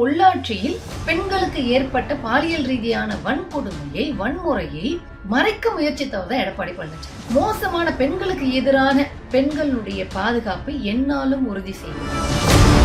பொள்ளாச்சியில் பெண்களுக்கு ஏற்பட்ட பாலியல் ரீதியான வன்கொடுமையை வன்முறையை மறைக்க முயற்சித்தவர் தான் எடப்பாடி பழனிசாமி. மோசமான பெண்களுக்கு எதிரான பெண்களுடைய பாதுகாப்பை என்னாலும் உறுதி செய்யும்.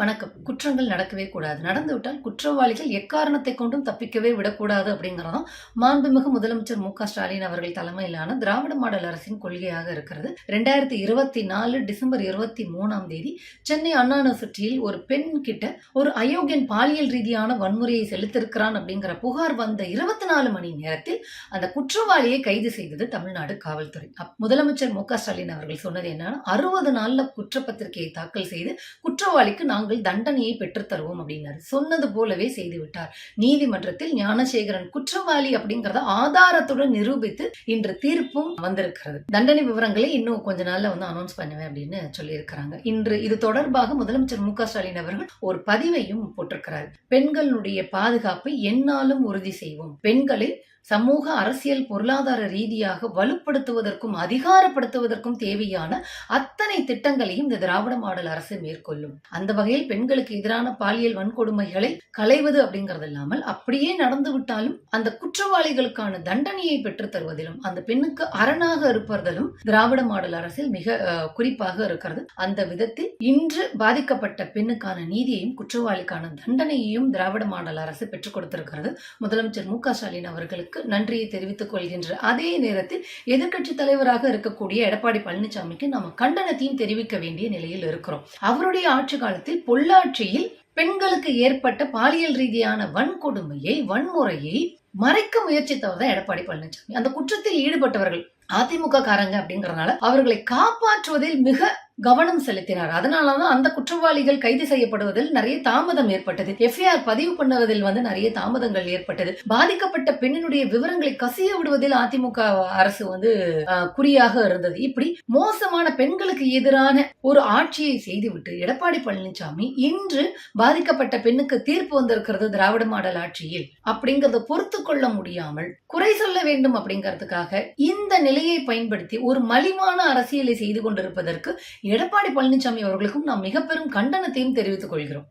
வணக்கம். குற்றங்கள் நடக்கவே கூடாது. நடந்துவிட்டால் குற்றவாளிகள் எக்காரணத்தை கொண்டும் தப்பிக்கவே விடக்கூடாது அப்படிங்கிறதும் மாண்புமிகு முதலமைச்சர் மு ஸ்டாலின் அவர்கள் தலைமையிலான திராவிட மாடல் அரசின் கொள்கையாக இருக்கிறது. ரெண்டாயிரத்தி இருபத்தி நாலு டிசம்பர் இருபத்தி மூணாம் தேதி சென்னை அண்ணா யூனிவர்சிட்டியில் ஒரு பெண் கிட்ட ஒரு அயோக்கியன் பாலியல் ரீதியான வன்முறையை செலுத்திருக்கிறான் அப்படிங்கிற புகார் வந்த இருபத்தி நாலு மணி நேரத்தில் அந்த குற்றவாளியை கைது செய்தது தமிழ்நாடு காவல்துறை. முதலமைச்சர் மு ஸ்டாலின் அவர்கள் சொன்னது என்னன்னா அறுபது நாளில் குற்றப்பத்திரிகையை தாக்கல் செய்து குற்றவாளிக்கு நாங்கள் தண்டனையை பெற்றுத்தருவோம் அப்படின்னாரு. சொன்னது போலவே செய்துவிட்டார். நீதிமன்றத்தில் ஞானசேகரன் குற்றவாளி அப்படிங்கறத ஆதாரத்துடன் நிரூபித்து இன்று தீர்ப்பும் வந்திருக்கிறது. தண்டனை விவரங்களை இன்னும் கொஞ்ச நாள்ல வந்து அனௌன்ஸ் பண்ணுவேன் அப்படின்னு சொல்லியிருக்கிறாங்க. இன்று இது தொடர்பாக முதலமைச்சர் மு ஸ்டாலின் அவர்கள் ஒரு பதிவையும் போட்டிருக்கிறார். பெண்களுடைய பாதுகாப்பை என்னாலும் உறுதி செய்வோம். பெண்களை சமூக அரசியல் பொருளாதார ரீதியாக வலுப்படுத்துவதற்கும் அதிகாரப்படுத்துவதற்கும் தேவையான அத்தனை திட்டங்களையும் இந்த திராவிட மாடல் அரசு மேற்கொள்ளும். அந்த வகையில் பெண்களுக்கு எதிரான பாலியல் வன்கொடுமைகளை களைவது அப்படிங்கிறது இல்லாமல் அப்படியே நடந்து விட்டாலும் அந்த குற்றவாளிகளுக்கான தண்டனையை பெற்றுத் தருவதிலும் அந்த பெண்ணுக்கு அரணாக இருப்பதிலும் திராவிட மாடல் அரசில் மிக குறிப்பாக இருக்கிறது. அந்த விதத்தில் இன்று பாதிக்கப்பட்ட பெண்ணுக்கான நீதியையும் குற்றவாளிக்கான தண்டனையையும் திராவிட மாடல் அரசு பெற்றுக் கொடுத்திருக்கிறது. முதலமைச்சர் மு க ஸ்டாலின் அவர்களுக்கு நன்றியை தெரிவித்துக் கொள்கின்ற அதே நேரத்தில் எதிர்க்கட்சி தலைவராக இருக்கக்கூடிய எடப்பாடி பழனிசாமிக்கு நம்ம கண்டனத்தையும் தெரிவிக்க வேண்டிய நிலையில் இருக்கிறோம். அவருடைய ஆட்சி காலத்தில் பொள்ளாச்சியில் பெண்களுக்கு ஏற்பட்ட பாலியல் ரீதியான வன்கொடுமையை வன்முறையை மறைக்க முயற்சித்தவர் தான் எடப்பாடி பழனிசாமி. அந்த குற்றத்தில் ஈடுபட்டவர்கள் அதிமுக காரங்க அப்படிங்கறதுனால அவர்களை காப்பாற்றுவதில் மிக கவனம் செலுத்தினார். அதனாலதான் அந்த குற்றவாளிகள் கைது செய்யப்படுவதில் நிறைய தாமதம் ஏற்பட்டது. எஃப்ஐஆர் பதிவு பண்ணுவதில் வந்து நிறைய தாமதங்கள் ஏற்பட்டது. பாதிக்கப்பட்ட பெண்ணினுடைய விவரங்களை கசிய விடுவதில் அதிமுக அரசு வந்து குறியாக இருந்தது. இப்படி மோசமான பெண்களுக்கு எதிரான ஒரு ஆட்சியை செய்துவிட்டு எடப்பாடி பழனிசாமி இன்று பாதிக்கப்பட்ட பெண்ணுக்கு தீர்ப்பு வந்திருக்கிறது திராவிட மாடல் ஆட்சியில். அப்படிங்கறத பொறுத்து கொள்ள முடியாமல் குறை சொல்ல வேண்டும் அப்படிங்கிறதுக்காக இந்த நிலையை பயன்படுத்தி ஒரு மலிவான அரசியலை செய்து கொண்டிருப்பதற்கு எடப்பாடி பழனிசாமி அவர்களுக்கும் நாம் மிக பெரும் கண்டனத்தையும் தெரிவித்துக் கொள்கிறோம்.